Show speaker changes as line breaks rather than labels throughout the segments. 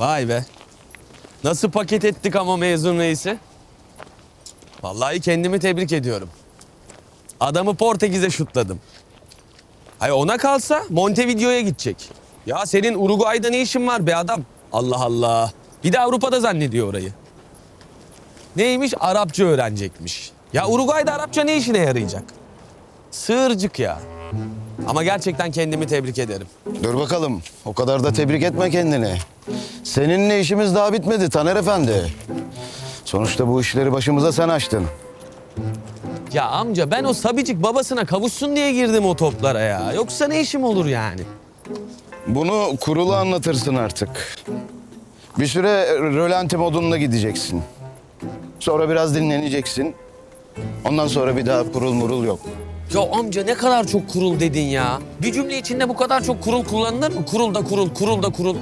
Vay be. Nasıl paket ettik ama mezun reisi? Vallahi kendimi tebrik ediyorum. Adamı Portekiz'e şutladım. Hayır ona kalsa Montevideo'ya gidecek. Ya senin Uruguay'da ne işin var be adam? Allah Allah. Bir de Avrupa'da zannediyor orayı. Neymiş? Arapça öğrenecekmiş. Ya Uruguay'da Arapça ne işine yarayacak? Sığırcık ya. Ama gerçekten kendimi tebrik ederim.
Dur bakalım. O kadar da tebrik etme kendini. Seninle işimiz daha bitmedi Taner Efendi. Sonuçta bu işleri başımıza sen açtın.
Ya amca ben o sabicik babasına kavuşsun diye girdim o toplara ya. Yoksa ne işim olur yani?
Bunu kurulu anlatırsın artık. Bir süre rölanti modunda gideceksin. Sonra biraz dinleneceksin. Ondan sonra bir daha kurul murul yok.
Ya amca ne kadar çok kurul dedin ya. Bir cümle içinde bu kadar çok kurul kullanılır mı? Kurul da kurul, kurul da kurul.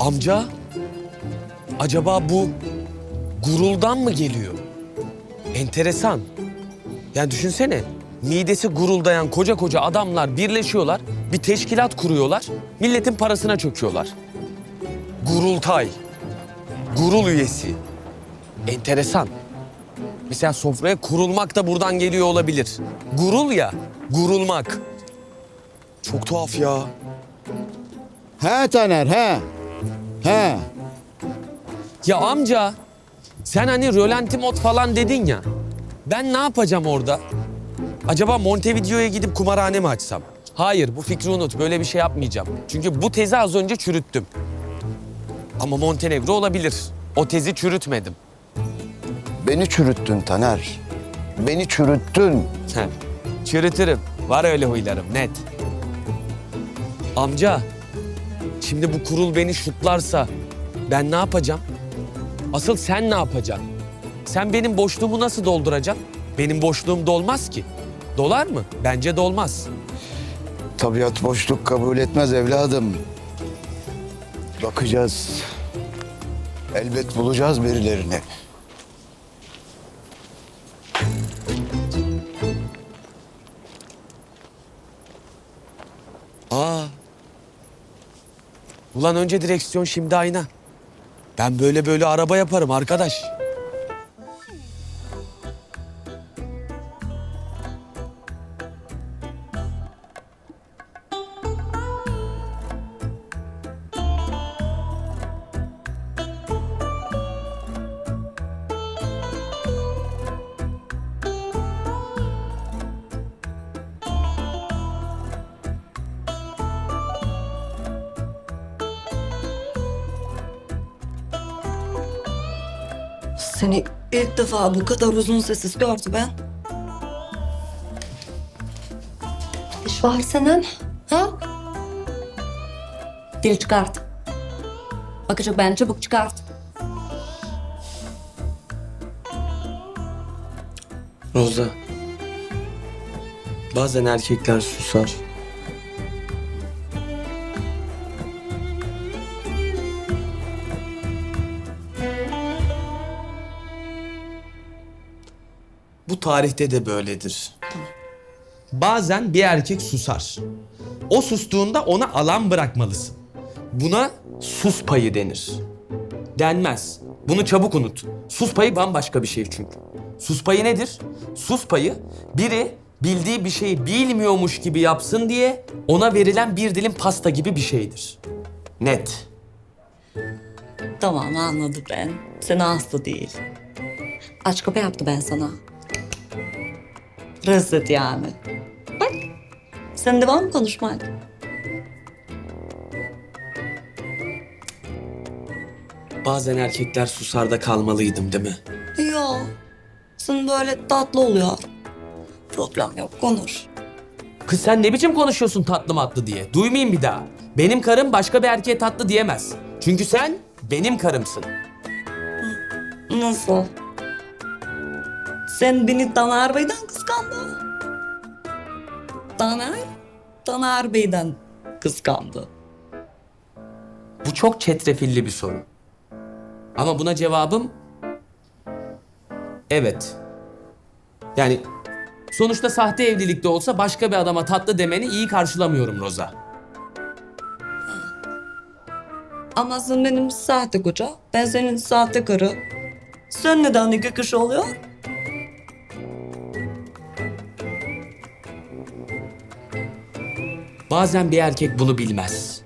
Amca acaba bu guruldan mı geliyor? Enteresan. Yani düşünsene midesi guruldayan koca koca adamlar birleşiyorlar. Bir teşkilat kuruyorlar. Milletin parasına çöküyorlar. Gurultay. Gurul üyesi. Enteresan. Mesela sofraya kurulmak da buradan geliyor olabilir. Gurul ya, gurulmak. Çok tuhaf ya.
He Taner he. He.
Ya amca, sen hani rölanti mod falan dedin ya. Ben ne yapacağım orada? Acaba Montevideo'ya gidip kumarhane mi açsam? Hayır, bu fikri unut. Böyle bir şey yapmayacağım. Çünkü bu tezi az önce çürüttüm. Ama Montenegro olabilir. O tezi çürütmedim.
Beni çürüttün Taner. Beni çürüttün.
Çürütürüm. Var öyle huylarım net. Amca, şimdi bu kurul beni şutlarsa ben ne yapacağım? Asıl sen ne yapacaksın? Sen benim boşluğumu nasıl dolduracaksın? Benim boşluğum dolmaz ki. Dolar mı? Bence dolmaz.
Tabiat boşluk kabul etmez evladım. Bakacağız. Elbet bulacağız birilerini.
Aa. Ulan önce direksiyon şimdi ayna. Ben böyle böyle araba yaparım arkadaş.
Seni ilk defa bu kadar uzun sessiz gördüm ben. İş var senin, ha? Dil çıkart. Bakacak ben çabuk çıkart.
Roza. Bazen erkekler susar. Bu tarihte de böyledir. Bazen bir erkek susar. O sustuğunda ona alan bırakmalısın. Buna sus payı denir. Denmez. Bunu çabuk unut. Sus payı bambaşka bir şey çünkü. Sus payı nedir? Sus payı biri bildiği bir şeyi bilmiyormuş gibi yapsın diye ona verilen bir dilim pasta gibi bir şeydir. Net.
Tamam anladım ben. Seni hasta değil. Aç kapı yaptı ben sana. Rızıt yani. Bak. Sen devam mı konuşmaya?
Bazen erkekler susar da kalmalıydım değil mi?
Yok. Sen böyle tatlı oluyor. Problem yok konuş.
Kız sen ne biçim konuşuyorsun tatlı matlı diye? Duymayayım bir daha. Benim karım başka bir erkeğe tatlı diyemez. Çünkü sen benim karımsın.
Nasıl? Sen beni Taner Bey'den kıskandın. Taner, Taner Bey'den kıskandı.
Bu çok çetrefilli bir soru. Ama buna cevabım evet. Yani sonuçta sahte evlilikte olsa başka bir adama tatlı demeni iyi karşılamıyorum Roza.
Ama sen benim sahte koca, ben senin sahte karı. Sen neden iki kişi oluyor?
Bazen bir erkek bunu bilmez.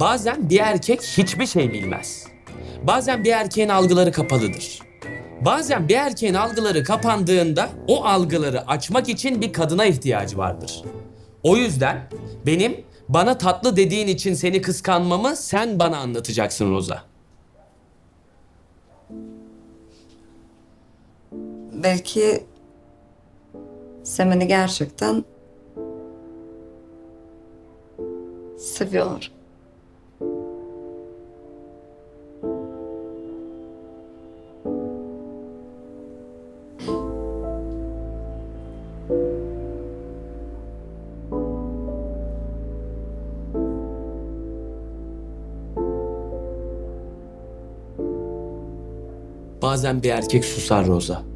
Bazen bir erkek hiçbir şey bilmez. Bazen bir erkeğin algıları kapalıdır. Bazen bir erkeğin algıları kapandığında o algıları açmak için bir kadına ihtiyacı vardır. O yüzden benim bana tatlı dediğin için seni kıskanmamı sen bana anlatacaksın Roza.
Belki sen beni gerçekten seviyor.
Bazen bir erkek susar Roza.